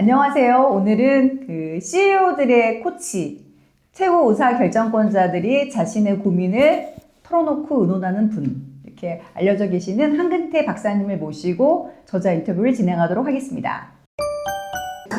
안녕하세요. 오늘은 그 CEO들의 코치, 최고 의사 결정권자들이 자신의 고민을 털어놓고 의논하는 분, 이렇게 알려져 계시는 한근태 박사님을 모시고 저자 인터뷰를 진행하도록 하겠습니다.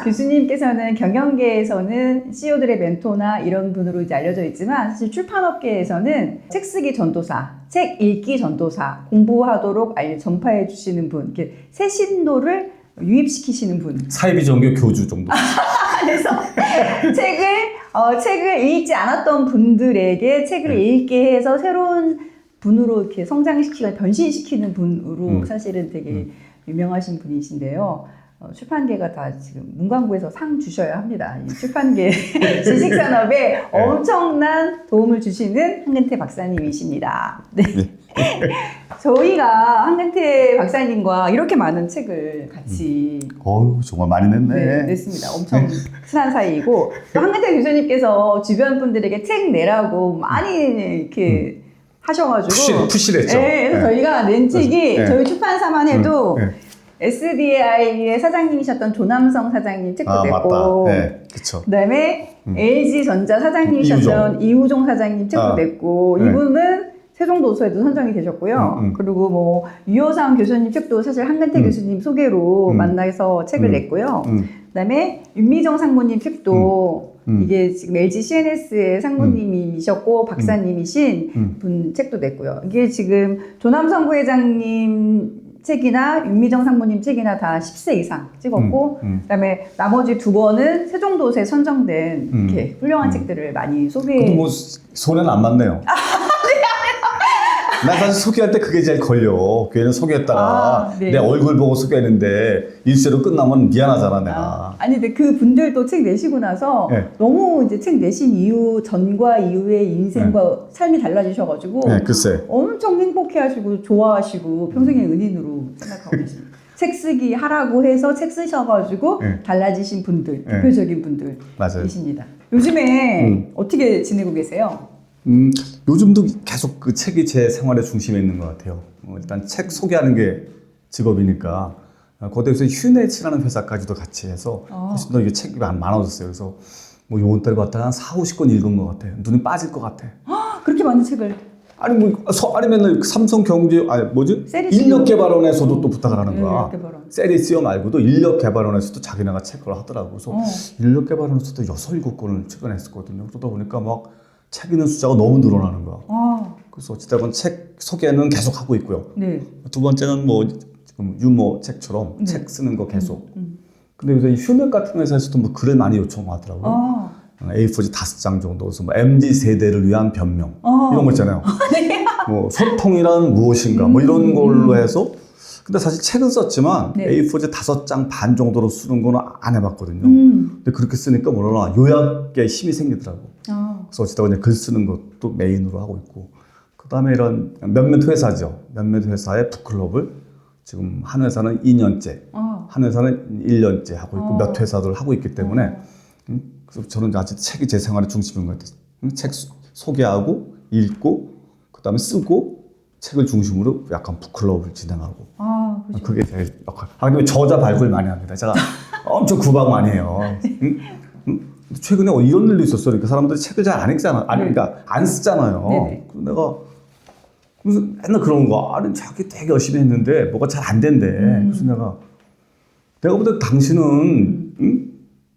교수님께서는 경영계에서는 CEO들의 멘토나 이런 분으로 이제 알려져 있지만 사실 출판업계에서는 책 쓰기 전도사, 책 읽기 전도사, 공부하도록 알- 전파해 주시는 분, 이렇게 새 신도를 유입시키시는 분. 사이비 종교 교주 정도. 그래서 책을 어, 책을 읽지 않았던 분들에게 책을 네. 읽게 해서 새로운 분으로 이렇게 성장시키고 변신시키는 분으로 음. 사실은 되게 음. 유명하신 분이신데요. 어, 출판계가 다 지금 문광부에서 상 주셔야 합니다. 이 출판계 지식 산업에 네. 엄청난 도움을 주시는 한근태 박사님이십니다. 네. 저희가 한근태 박사님과 이렇게 많은 책을 같이 어우 정말 많이 냈네. 네, 냈습니다. 엄청 친한 사이이고 또 한근태 교수님께서 주변 분들에게 책 내라고 많이 이렇게 하셔가지고 푸시, 푸시랬죠. 네, 그래서 저희가 낸 책이 네. 저희 출판사만 해도 네. SDI의 사장님이셨던 조남성 사장님 책도 아 냈고 맞다. 네, 그렇죠. 그다음에 음. LG전자 사장님이셨던 이우종, 사장님 책도 아, 냈고 네. 이분은 세종도서에도 선정이 되셨고요. 음, 음. 그리고 뭐 유효상 교수님 책도 사실 한근태 음. 교수님 소개로 음. 만나서 책을 음. 냈고요. 음, 그다음에 윤미정 상무님 책도 음. 이게 지금 LG CNS의 상무님이셨고 박사님이신 음. 분 책도 냈고요. 이게 지금 조남성 부회장님 책이나 윤미정 상무님 책이나 다 10세 이상 찍었고 음, 음. 그다음에 나머지 두 권은 세종도서에 선정된 음. 이렇게 훌륭한 음. 책들을 많이 소개해 뭐 손에는 안 맞네요. 나 사실 소개할 때 그게 제일 걸려. 괜히 소개했다가 아, 네. 내 얼굴 보고 소개했는데 일세로 끝나면 미안하잖아 내가. 아, 아니 근데 그 분들도 책 내시고 나서 네. 너무 이제 책 내신 이후 전과 이후의 인생과 삶이 달라지셔가지고 네, 글쎄. 엄청 행복해하시고 좋아하시고 평생의 은인으로 생각하고 계십니다. 책 쓰기 하라고 해서 책 쓰셔가지고 네. 달라지신 분들, 네. 대표적인 분들 맞아요. 계십니다. 요즘에 음. 어떻게 지내고 계세요? 음, 요즘도 계속 그 책이 제 생활의 중심에 있는 것 같아요. 어, 일단 책 소개하는 게 직업이니까 어, 거기에서 휴네치라는 회사까지도 같이 해서 아. 훨씬 더 이게 책이 많- 많아졌어요. 그래서 뭐 요번 달에 봤다가 한 4, 50권 읽은 것 같아요. 눈이 빠질 것 같아. 아, 그렇게 많은 책을 아니 뭐 서, 아니 맨날 그 삼성 경제 아니 뭐지 세리스. 인력 개발원에서도 또 부탁을 하는 거야. 인력개발원. 세리스요 말고도 인력 개발원에서도 자기네가 책을 하더라고. 그래서 어. 인력 개발원에서도 여섯 일곱 권을 최근에 했었거든요. 그러다 보니까 막 책 읽는 숫자가 너무 늘어나는 거야. 아, 그래서 어찌됐건 책 소개는 계속 하고 있고요. 네. 두 번째는 뭐 지금 유머 책처럼 네. 책 쓰는 거 계속. 음. 근데 요새 이 휴넷 같은 회사에서도 뭐 글을 많이 요청하더라고요. 아, A4지 다섯 장 정도. 그래서 뭐 MZ 세대를 위한 변명 아. 이런 거 있잖아요. 뭐 소통이란 무엇인가 뭐 이런 걸로 해서. 근데 사실 책은 썼지만 네. A4지 다섯 장 반 정도로 쓰는 거는 안 해봤거든요. 음. 근데 그렇게 쓰니까 뭐라나 요약에 힘이 생기더라고. 아, 그래서 어찌됐건 그냥 글 쓰는 것도 메인으로 하고 있고 그 다음에 이런 몇몇 회사죠 몇몇 회사의 북클럽을 지금 한 회사는 2년째 아. 한 회사는 1년째 하고 있고 어. 몇 회사들 하고 있기 때문에 어. 음, 그래서 저는 아직 책이 제 생활의 중심인 것 같아요 음, 책 소- 소개하고 읽고 그 다음에 쓰고 책을 중심으로 약간 북클럽을 진행하고 아. 그게 제 역할. 아, 저자 발굴 많이 합니다. 제가 엄청 구박 많이 해요. 응? 응? 최근에 어, 이런 일도 있었어요. 그러니까 사람들이 책을 잘 안 읽잖아. 아니, 네. 그러니까 안 쓰잖아요. 네네. 그래서 내가 무슨 맨날 그런 거. 아니, 자기 되게 열심히 했는데 뭐가 잘 안 된대. 음. 그래서 내가 내가 볼때 당신은 응?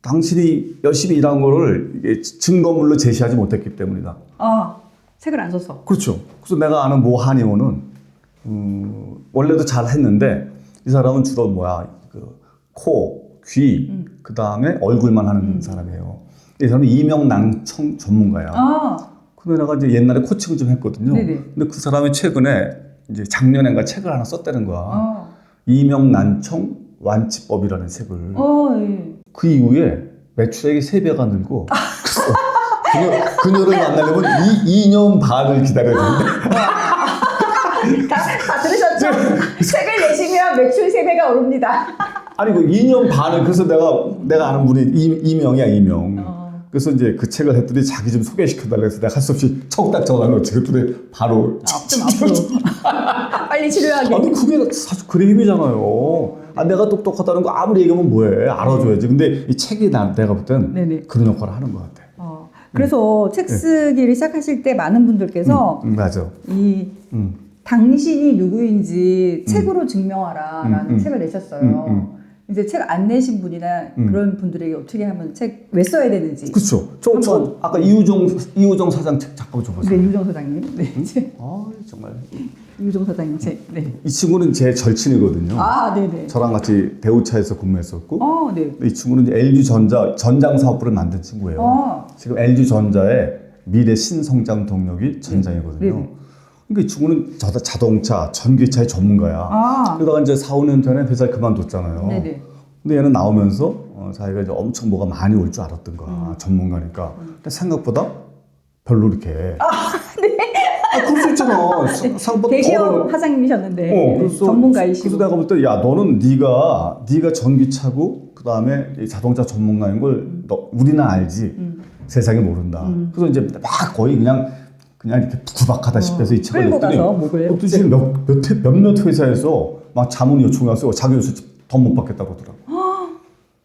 당신이 열심히 일한 거를 증거물로 제시하지 못했기 때문이다. 아, 책을 안 써서. 그렇죠. 그래서 내가 아는 모 한의원은 음, 원래도 잘 했는데 이 사람은 주로 뭐야 그 코, 귀, 음. 그 다음에 얼굴만 하는 사람이에요. 이 사람은 이명낭청 전문가야. 아, 근데 내가 이제 옛날에 코칭을 좀 했거든요. 네네. 근데 그 사람이 최근에 이제 작년엔가 책을 하나 썼다는 거야. 아, 이명난청 완치법이라는 책을. 어, 예. 그 이후에 매출액이 세배가 늘고 그래서 그녀, 그녀 를 만나려면 이 2년 반을 기다려야 되는데 다, 다 들으셨죠? 책을 내시면 매출 3배가 오릅니다. 아니 그 2년 반을 그래서 내가 내가 아는 분이 이, 이명이야 이명 어. 그래서 이제 그 책을 했더니 자기 좀 소개시켜달라 해서 내가 할 수 없이 척딱 전화를 그랬더니 바로 아, 좀 앞으로. 빨리 치료하게. 아니 그게 사실 글의 힘이잖아요 아 내가 똑똑하다는 거 아무리 얘기하면 뭐해 알아줘야지. 근데 이 책이 나 내가 볼 땐 네네. 그런 역할을 하는 것 같아. 어, 그래서 책 쓰기를 시작하실 때 많은 분들께서 음, 맞아. 이 음. 당신이 누구인지 책으로 증명하라라는 음, 음. 책을 내셨어요. 음, 음. 이제 책 안 내신 분이나 음. 그런 분들에게 어떻게 하면 책 왜 써야 되는지. 그렇죠. 저, 저. 아까 이우정 이우정 사장 책 잠깐 네, 줘보세요. 유정 사장님. 네, 책. 아 정말 유정 사장님 책. 네. 이 친구는 제 절친이거든요. 아, 네, 네. 저랑 같이 대우차에서 근무했었고 어, 네. 이 친구는 이제 LG 전자 전장 사업부를 만든 친구예요. 어. 지금 LG 전자의 미래 신성장 동력이 전장이거든요. 네 네. 그러니까 이 친구는 자- 자동차, 전기차의 전문가야. 아. 그러다가 이제 4, 5년 전에 회사를 그만뒀잖아요. 네, 네. 근데 얘는 나오면서 어, 자기가 이제 엄청 뭐가 많이 올 줄 알았던 거야. 음. 전문가니까. 근데 생각보다 별로 이렇게. 아, 네. 그럴 수 있잖아. 사- 생각보다 대기업 덜어- 하장님이셨는데 어, 네, 그래서, 전문가이시고. 그래서 내가 볼 때, 야, 너는 네가 네가 전기차고 그 다음에 자동차 전문가인 걸 너, 우리는 알지. 음. 세상이 모른다. 그래서 이제 막 거의 그냥 그냥 이렇게 구박하다시피 해서 이 책을 어, 끌고 냈더니 가서 목을 또 지금 몇, 몇, 회- 몇몇 회사에서 막 자문 요청이 와서 자기 요새 돈못 받겠다고 그러더라고.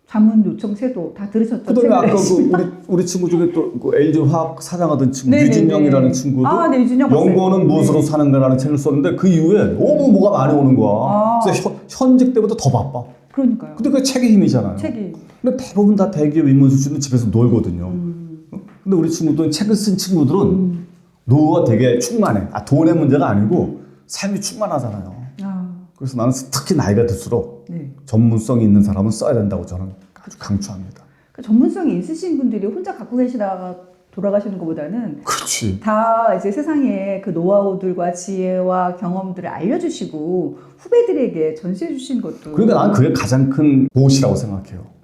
자문 요청 세도 다 들으셨죠? 그다음에 아까 그. 우리 우리 친구 중에 또그 LG 화학 사장하던 친구 네네네. 유진영이라는 친구도 아, 네, 유진영 박사님. 연구원은 무엇으로 네. 사는가라는 책을 썼는데 그 이후에 너무 뭐가 많이 오는 거야. 아. 그래서 현, 현직 때보다 더 바빠. 그러니까요. 근데 그게 책의 힘이잖아요. 책이. 근데 대부분 다 대기업 임원 수준은 집에서 놀거든요. 음. 근데 우리 친구들은 책을 쓴 친구들은 노후가 되게 충만해. 아, 돈의 문제가 아니고 삶이 충만하잖아요. 아, 그래서 나는 특히 나이가 들수록 네. 전문성이 있는 사람은 써야 된다고 저는 아주 강추합니다. 그 전문성이 있으신 분들이 혼자 갖고 계시다가 돌아가시는 것보다는 그렇지. 다 이제 세상에 그 노하우들과 지혜와 경험들을 알려주시고 후배들에게 전수해 주신 것도 그러니까 나는 그게 가장 큰 보시라고 생각해요.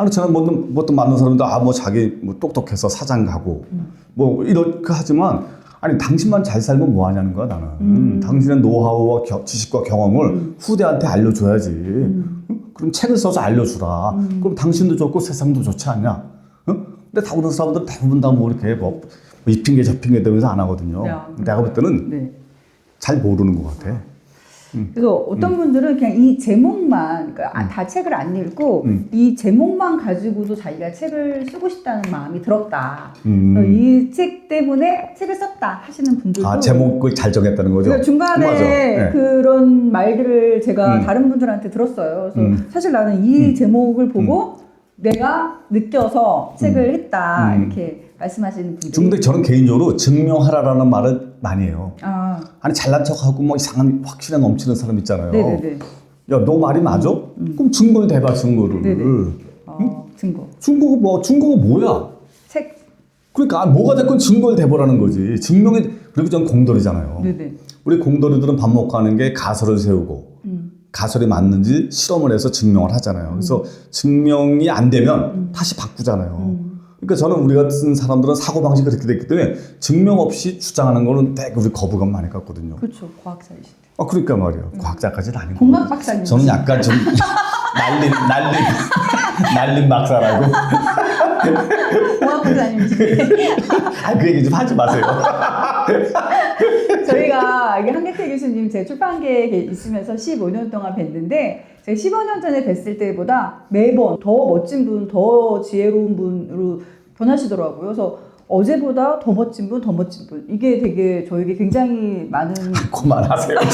아니 저는 뭐 어떤 많은 사람들 아뭐 자기 뭐 똑똑해서 사장 가고 뭐 이렇게 하지만 아니 당신만 잘 살면 뭐 하냐는 거야 나는. 음. 당신의 노하우와 겨- 지식과 경험을 후대한테 알려줘야지. 음. 응? 그럼 책을 써서 알려주라. 그럼 당신도 좋고 세상도 좋지 않냐? 응? 근데 다른 사람들 대부분 다 뭐 이렇게 뭐, 뭐이 핑계 저 핑계 대면서 안 하거든요. 네. 내가 볼 때는 네. 잘 모르는 것 같아. 그래서 어떤 분들은 그냥 이 제목만 그러니까 아, 다 책을 안 읽고 음. 이 제목만 가지고도 자기가 책을 쓰고 싶다는 마음이 들었다. 음. 이책 때문에 책을 썼다 하시는 분들도 아 제목을 잘 정했다는 거죠. 그러니까 중간에 맞아. 네. 그런 말들을 제가 음. 다른 분들한테 들었어요. 그래서 음. 사실 나는 이 제목을 보고 내가 느껴서 책을 했다 음. 이렇게 말씀하시는 분들이 근데 저는 개인적으로 증명하라라는 말을 많이 해요. 아 아니 잘난 척하고 뭐 이상한 확신에 넘치는 사람 있잖아요. 네네네 야 너 말이 맞아? 그럼 증거를 대봐 증거를. 네네. 어, 증거 증거가 뭐 증거가 뭐야? 책 그러니까 아, 뭐가 됐건 증거를 대보라는 거지. 증명이 그리고 전 공돌이잖아요. 네네 우리 공돌이들은 밥 먹고 하는 게 가설을 세우고 음. 가설이 맞는지 실험을 해서 증명을 하잖아요. 그래서 증명이 안 되면 음. 다시 바꾸잖아요. 그러니까 저는 우리 같은 사람들은 사고 방식이 그렇게 됐기 때문에 증명 없이 주장하는 거는 되게 우리 거부감 많이 갖거든요. 그렇죠 과학자이신데 아 그러니까 말이에요. 과학자까지는 아니고. 공학 박사님 저는 약간 좀 날린 날린 날린 박사라고. 공학 박사님이신데 아 그 얘기 좀 하지 마세요. 저희가 이게 한계태 교수님 제 출판계에 있으면서 15년 동안 뵀는데 제가 15년 전에 뵀을 때보다 매번 더 멋진 분, 더 지혜로운 분으로 변하시더라고요. 그래서 어제보다 더 멋진 분, 더 멋진 분. 이게 되게 저에게 굉장히 많은 그만하세요.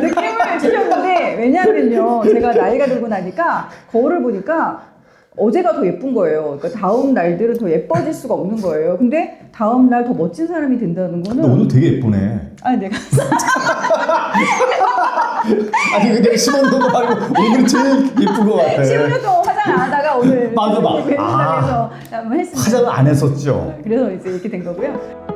느낌을 주셨는데 왜냐하면요. 제가 나이가 들고 나니까 거울을 보니까 어제가 더 예쁜 거예요. 그러니까 다음 날들은 더 예뻐질 수가 없는 거예요. 근데 다음 날 더 멋진 사람이 된다는 거는 오늘 되게 예쁘네. 아니 내가 아니 근데 15년 동안 말고 오늘 제일 예쁜 것 같아. 15년 동안 화장 안 하다가 오늘 맞아, 맞아. 뵙는다고 아. 한번 했습니다. 화장을 안 했었죠. 그래서 이제 이렇게 된 거고요.